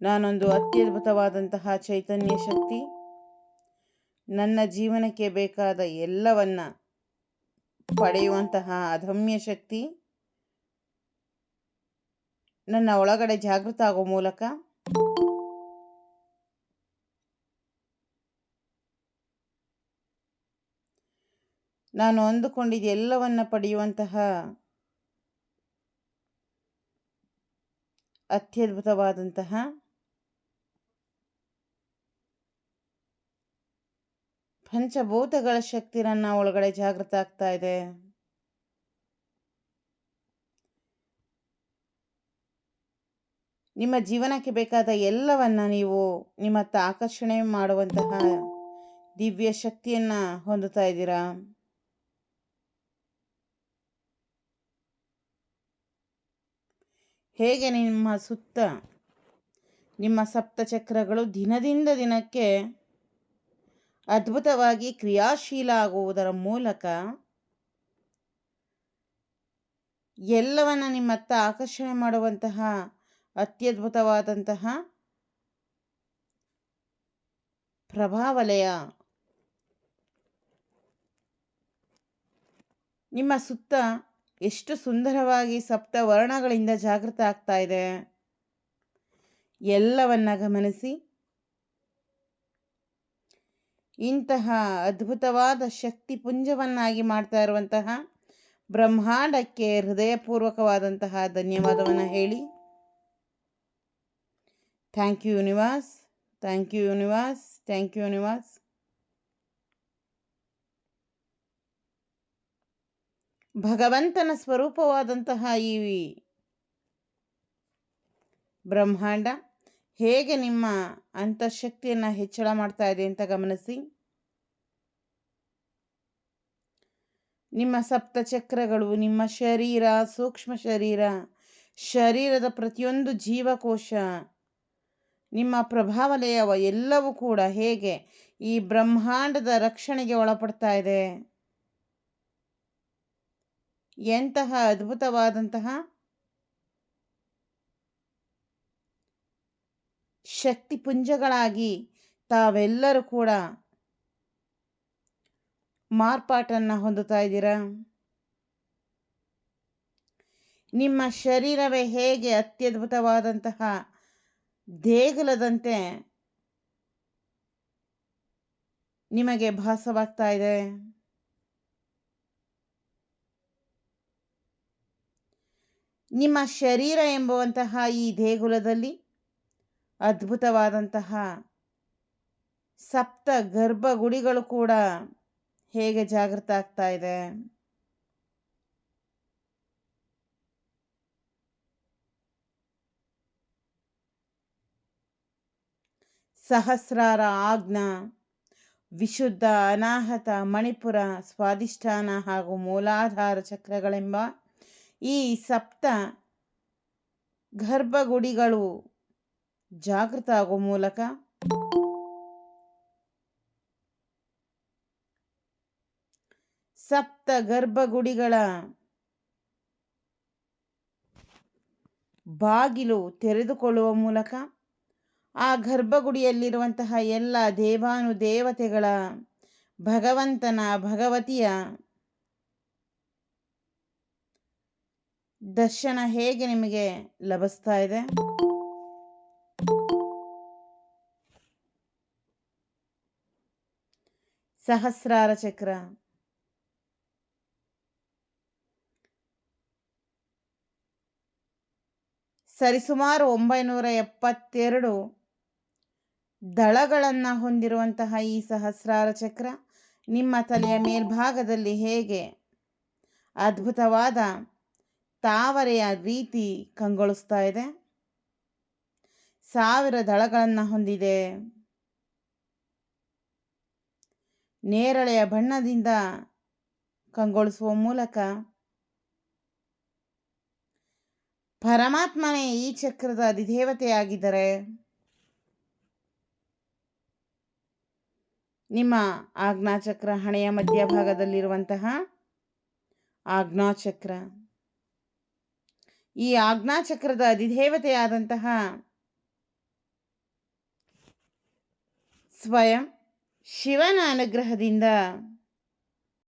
ನಾನೊಂದು ಅತ್ಯದ್ಭುತವಾದಂತಹ ಚೈತನ್ಯ ಶಕ್ತಿ. ನನ್ನ ಜೀವನಕ್ಕೆ ಬೇಕಾದ ಎಲ್ಲವನ್ನ ಪಡೆಯುವಂತಹ ಅದಮ್ಯ ಶಕ್ತಿ. ನನ್ನ ಒಳಗಡೆ ಜಾಗೃತ ಆಗೋ ಮೂಲಕ ನಾನು ಅಂದುಕೊಂಡಿದ್ದ ಎಲ್ಲವನ್ನ ಪಡೆಯುವಂತಹ ಅತ್ಯದ್ಭುತವಾದಂತಹ ಪಂಚಭೂತಗಳ ಶಕ್ತಿ ನನ್ನ ಒಳಗಡೆ ಜಾಗೃತ ಆಗ್ತಾ ಇದೆ. ನಿಮ್ಮ ಜೀವನಕ್ಕೆ ಬೇಕಾದ ಎಲ್ಲವನ್ನ ನೀವು ನಿಮ್ಮತ್ತ ಆಕರ್ಷಣೆ ಮಾಡುವಂತಹ ದಿವ್ಯ ಶಕ್ತಿಯನ್ನ ಹೊಂದುತ್ತಾ ಇದ್ದೀರಾ? ಹೇಗೆ ನಿಮ್ಮ ಸುತ್ತ ನಿಮ್ಮ ಸಪ್ತಚಕ್ರಗಳು ದಿನದಿಂದ ದಿನಕ್ಕೆ ಅದ್ಭುತವಾಗಿ ಕ್ರಿಯಾಶೀಲ ಆಗುವುದರ ಮೂಲಕ ಎಲ್ಲವನ್ನ ನಿಮ್ಮತ್ತ ಆಕರ್ಷಣೆ ಮಾಡುವಂತಹ ಅತ್ಯದ್ಭುತವಾದಂತಹ ಪ್ರಭಾವಲಯ. ನಿಮ್ಮ ಸುತ್ತ ಎಷ್ಟು ಸುಂದರವಾಗಿ ಸಪ್ತ ವರ್ಣಗಳಿಂದ ಜಾಗೃತ ಆಗ್ತಾ ಇದೆ. ಎಲ್ಲವನ್ನ ಗಮನಿಸಿ. ಇಂತಹ ಅದ್ಭುತವಾದ ಶಕ್ತಿ ಪುಂಜವನ್ನಾಗಿ ಮಾಡ್ತಾ ಇರುವಂತಹ ಬ್ರಹ್ಮಾಂಡಕ್ಕೆ ಹೃದಯಪೂರ್ವಕವಾದಂತಹ ಧನ್ಯವಾದವನ್ನು ಹೇಳಿ. Thank you universe thank you universe thank you universe ಭಗವಂತನ ಸ್ವರೂಪವಾದಂತಹ ಈ ಬ್ರಹ್ಮಾಂಡ ಹೇಗೆ ನಿಮ್ಮ ಅಂತಃಶಕ್ತಿಯನ್ನು ಹೆಚ್ಚಳ ಮಾಡ್ತಾ ಇದೆ ಅಂತ ಗಮನಿಸಿ. ನಿಮ್ಮ ಸಪ್ತಚಕ್ರಗಳು, ನಿಮ್ಮ ಶರೀರ, ಸೂಕ್ಷ್ಮ ಶರೀರ, ಶರೀರದ ಪ್ರತಿಯೊಂದು ಜೀವಕೋಶ, ನಿಮ್ಮ ಪ್ರಭಾವಲಯವ ಎಲ್ಲವೂ ಕೂಡ ಹೇಗೆ ಈ ಬ್ರಹ್ಮಾಂಡದ ರಕ್ಷಣೆಗೆ ಒಳಪಡ್ತಾ ಇದೆ. ಎಂತಹ ಅದ್ಭುತವಾದಂತಹ ಶಕ್ತಿ ಪುಂಜಗಳಾಗಿ ತಾವೆಲ್ಲರೂ ಕೂಡ ಮಾರ್ಪಾಟನ್ನು ಹೊಂದುತ್ತಾ ಇದ್ದೀರಾ? ನಿಮ್ಮ ಶರೀರವೇ ಹೇಗೆ ಅತ್ಯದ್ಭುತವಾದಂತಹ ದೇಗುಲದಂತೆ ನಿಮಗೆ ಭಾಸವಾಗ್ತಾ ಇದೆ? ನಿಮ್ಮ ಶರೀರ ಎಂಬುವಂತಹ ಈ ದೇಗುಲದಲ್ಲಿ ಅದ್ಭುತವಾದಂತಹ ಸಪ್ತ ಗರ್ಭಗುಡಿಗಳು ಕೂಡ ಹೇಗೆ ಜಾಗೃತ ಆಗ್ತಾ ಇದೆ. ಸಹಸ್ರಾರ ಆಜ್ಞಾ, ವಿಶುದ್ಧ ಅನಾಹತ ಮಣಿಪುರ ಸ್ವಾಧಿಷ್ಠಾನ ಹಾಗೂ ಮೂಲಾಧಾರ ಚಕ್ರಗಳೆಂಬ ಈ ಸಪ್ತ ಗರ್ಭಗುಡಿಗಳು ಜಾಗೃತ ಆಗೋ ಮೂಲಕ ಸಪ್ತ ಗರ್ಭಗುಡಿಗಳ ಬಾಗಿಲು ತೆರೆದುಕೊಳ್ಳುವ ಮೂಲಕ ಆ ಗರ್ಭಗುಡಿಯಲ್ಲಿರುವಂತಹ ಎಲ್ಲ ದೇವಾನು ದೇವತೆಗಳ, ಭಗವಂತನ, ಭಗವತಿಯ ದರ್ಶನ ಹೇಗೆ ನಿಮಗೆ ಲಭಿಸ್ತಾ ಇದೆ? ಸಹಸ್ರಾರ ಚಕ್ರ. ಸರಿಸುಮಾರು ಒಂಬೈನೂರ ಎಪ್ಪತ್ತೆರಡು ದಳಗಳನ್ನು ಹೊಂದಿರುವಂತಹ ಈ ಸಹಸ್ರಾರ ಚಕ್ರ ನಿಮ್ಮ ತಲೆಯ ಮೇಲ್ಭಾಗದಲ್ಲಿ ಹೇಗೆ ಅದ್ಭುತವಾದ ತಾವರೆಯ ರೀತಿ ಕಂಗೊಳಿಸ್ತಾ ಇದೆ. ಸಾವಿರ ದಳಗಳನ್ನು ಹೊಂದಿದೆ. ನೇರಳೆಯ ಬಣ್ಣದಿಂದ ಕಂಗೊಳಿಸುವ ಮೂಲಕ ಪರಮಾತ್ಮನೇ ಈ ಚಕ್ರದ ಅಧಿದೇವತೆಯಾಗಿದ್ದರೆ ನಿಮ್ಮ ಆಜ್ಞಾಚಕ್ರ ಹಣೆಯ ಮಧ್ಯಭಾಗದಲ್ಲಿರುವಂತಹ ಆಜ್ಞಾಚಕ್ರ. ಈ ಆಜ್ಞಾಚಕ್ರದ ಅಧಿದೇವತೆಯಾದಂತಹ ಸ್ವಯಂ ಶಿವನ ಅನುಗ್ರಹದಿಂದ